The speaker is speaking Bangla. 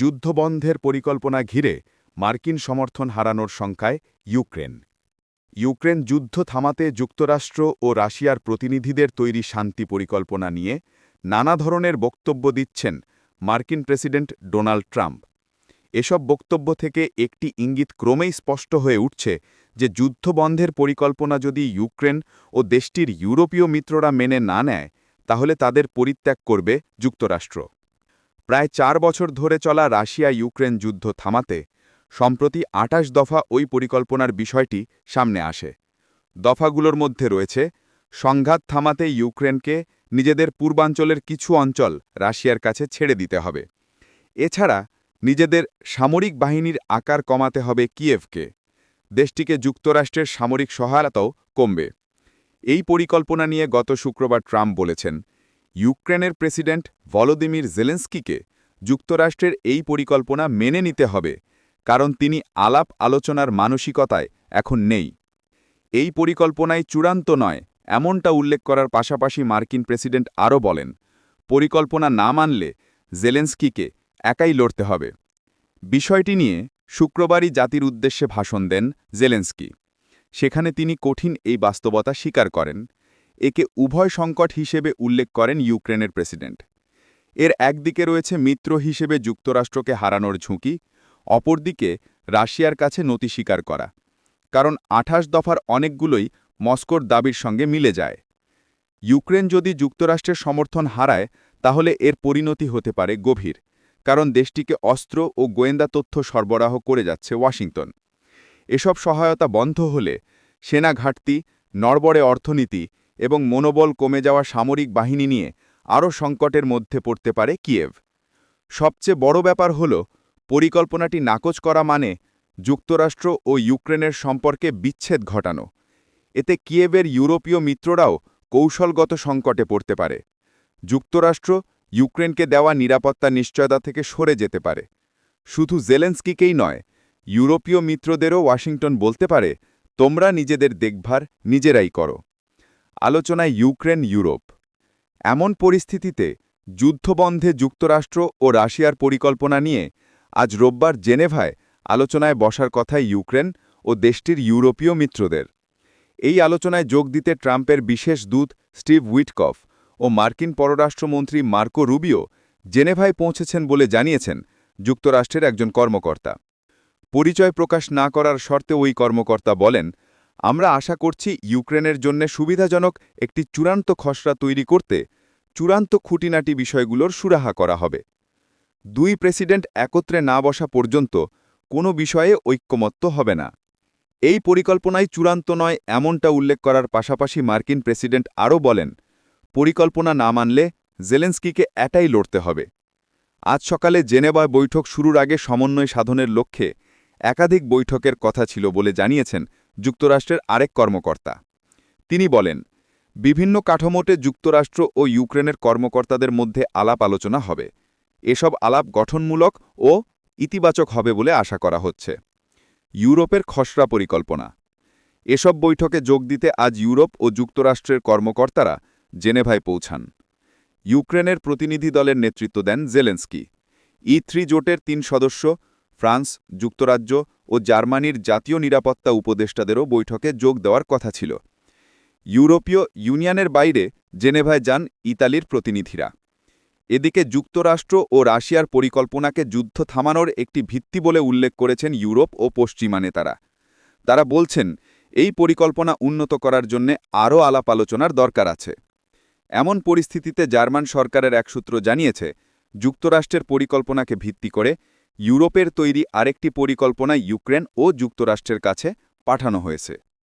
যুদ্ধবন্ধের পরিকল্পনা ঘিরে মার্কিন সমর্থন হারানোর শঙ্কায় ইউক্রেন। ইউক্রেন যুদ্ধ থামাতে যুক্তরাষ্ট্র ও রাশিয়ার প্রতিনিধিদের তৈরি শান্তি পরিকল্পনা নিয়ে নানা ধরনের বক্তব্য দিচ্ছেন মার্কিন প্রেসিডেন্ট ডোনাল্ড ট্রাম্প। এসব বক্তব্য থেকে একটি ইঙ্গিত ক্রমেই স্পষ্ট হয়ে উঠছে যে যুদ্ধবন্ধের পরিকল্পনা যদি ইউক্রেন ও দেশটির ইউরোপীয় মিত্ররা মেনে না নেয়, তাহলে তাদের পরিত্যাগ করবে যুক্তরাষ্ট্র। প্রায় চার বছর ধরে চলা রাশিয়া ইউক্রেন যুদ্ধ থামাতে সম্প্রতি আটাশ দফা ওই পরিকল্পনার বিষয়টি সামনে আসে। দফাগুলোর মধ্যে রয়েছে, সংঘাত থামাতে ইউক্রেনকে নিজেদের পূর্বাঞ্চলের কিছু অঞ্চল রাশিয়ার কাছে ছেড়ে দিতে হবে। এছাড়া নিজেদের সামরিক বাহিনীর আকার কমাতে হবে কিয়েভকে। দেশটিকে যুক্তরাষ্ট্রের সামরিক সহায়তাও কমবে। এই পরিকল্পনা নিয়ে গত শুক্রবার ট্রাম্প বলেছেন ইউক্রেনের প্রেসিডেন্ট ভলোদিমির জেলেন্সকিকে যুক্তরাষ্ট্রের এই পরিকল্পনা মেনে নিতে হবে, কারণ তিনি আলাপ আলোচনার মানসিকতায় এখন নেই। এই পরিকল্পনায় চূড়ান্ত নয়, এমনটা উল্লেখ করার পাশাপাশি মার্কিন প্রেসিডেন্ট আরও বলেন, পরিকল্পনা না মানলে জেলেন্সকিকে একাই লড়তে হবে। বিষয়টি নিয়ে শুক্রবারই জাতির উদ্দেশ্যে ভাষণ দেন জেলেন্সকি। সেখানে তিনি কঠিন এই বাস্তবতা স্বীকার করেন। একে উভয় সংকট হিসেবে উল্লেখ করেন ইউক্রেনের প্রেসিডেন্ট। এর একদিকে রয়েছে মিত্র হিসেবে যুক্তরাষ্ট্রকে হারানোর ঝুঁকি, অপরদিকে রাশিয়ার কাছে নতি স্বীকার করা, কারণ আঠাশ দফার অনেকগুলোই মস্কোর দাবির সঙ্গে মিলে যায়। ইউক্রেন যদি যুক্তরাষ্ট্রের সমর্থন হারায়, তাহলে এর পরিণতি হতে পারে গভীর, কারণ দেশটিকে অস্ত্র ও গোয়েন্দা তথ্য সরবরাহ করে যাচ্ছে ওয়াশিংটন। এসব সহায়তা বন্ধ হলে সেনা ঘাটতি নড়বড়ে অর্থনীতি এবং মনোবল কমে যাওয়া সামরিক বাহিনী নিয়ে আরও সংকটের মধ্যে পড়তে পারে কিয়েভ। সবচেয়ে বড় ব্যাপার হল, পরিকল্পনাটি নাকচ করা মানে যুক্তরাষ্ট্র ও ইউক্রেনের সম্পর্কে বিচ্ছেদ ঘটানো। এতে কিয়েভের ইউরোপীয় মিত্ররাও কৌশলগত সংকটে পড়তে পারে। যুক্তরাষ্ট্র ইউক্রেনকে দেওয়া নিরাপত্তা নিশ্চয়তা থেকে সরে যেতে পারে। শুধু জেলেন্সকিকেই নয়, ইউরোপীয় মিত্রদেরও ওয়াশিংটন বলতে পারে, তোমরা নিজেদের দেখভার নিজেরাই করো। আলোচনায় ইউক্রেন, ইউরোপ। এমন পরিস্থিতিতে যুদ্ধবন্ধে যুক্তরাষ্ট্র ও রাশিয়ার পরিকল্পনা নিয়ে আজ রোববার জেনেভায় আলোচনায় বসার কথা ইউক্রেন ও দেশটির ইউরোপীয় মিত্রদের। এই আলোচনায় যোগ দিতে ট্রাম্পের বিশেষ দূত স্টিভ উইটকফ ও মার্কিন পররাষ্ট্রমন্ত্রী মার্কো রুবিও জেনেভায় পৌঁছেছেন বলে জানিয়েছেন যুক্তরাষ্ট্রের একজন কর্মকর্তা। পরিচয় প্রকাশ না করার শর্তে ওই কর্মকর্তা বলেন আমরা আশা করছি ইউক্রেনের জন্য সুবিধাজনক একটি চূড়ান্ত খসড়া তৈরি করতে চূড়ান্ত খুঁটিনাটি বিষয়গুলোর সুরাহা করা হবে। দুই প্রেসিডেন্ট একত্রে না বসা পর্যন্ত কোনো বিষয়ে ঐক্যমত্য হবে না। এই পরিকল্পনায় চূড়ান্ত নয় এমনটা উল্লেখ করার পাশাপাশি মার্কিন প্রেসিডেন্ট আরও বলেন, পরিকল্পনা না মানলে জেলেন্সকিকে এটাই লড়তে হবে। আজ সকালে জেনেভায় বৈঠক শুরুর আগে সমন্বয় সাধনের লক্ষ্যে একাধিক বৈঠকের কথা ছিল বলে জানিয়েছেন যুক্তরাষ্ট্রের আরেক কর্মকর্তা। তিনি বলেন, বিভিন্ন কাঠামোতে যুক্তরাষ্ট্র ও ইউক্রেনের কর্মকর্তাদের মধ্যে আলাপ আলোচনা হবে। এসব আলাপ গঠনমূলক ও ইতিবাচক হবে বলে আশা করা হচ্ছে। ইউরোপের খসড়া পরিকল্পনা। এসব বৈঠকে যোগ দিতে আজ ইউরোপ ও যুক্তরাষ্ট্রের কর্মকর্তারা জেনেভায় পৌঁছান। ইউক্রেনের প্রতিনিধি দলের নেতৃত্ব দেন জেলেন্সকি। ই থ্রি জোটের তিন সদস্য ফ্রান্স, যুক্তরাজ্য ও জার্মানির জাতীয় নিরাপত্তা উপদেষ্টাদেরও বৈঠকে যোগ দেওয়ার কথা ছিল। ইউরোপীয় ইউনিয়নের বাইরে জেনেভায় যান ইতালির প্রতিনিধিরা। এদিকে যুক্তরাষ্ট্র ও রাশিয়ার পরিকল্পনাকে যুদ্ধ থামানোর একটি ভিত্তি বলে উল্লেখ করেছেন ইউরোপ ও পশ্চিমা নেতারা। তারা বলছেন, এই পরিকল্পনা উন্নত করার জন্য আরও আলাপ আলোচনার দরকার আছে। এমন পরিস্থিতিতে জার্মান সরকারের এক সূত্র জানিয়েছে, যুক্তরাষ্ট্রের পরিকল্পনাকে ভিত্তি করে ইউরোপের তৈরি আরেকটি পরিকল্পনা ইউক্রেন ও যুক্তরাষ্ট্রের কাছে পাঠানো হয়েছে।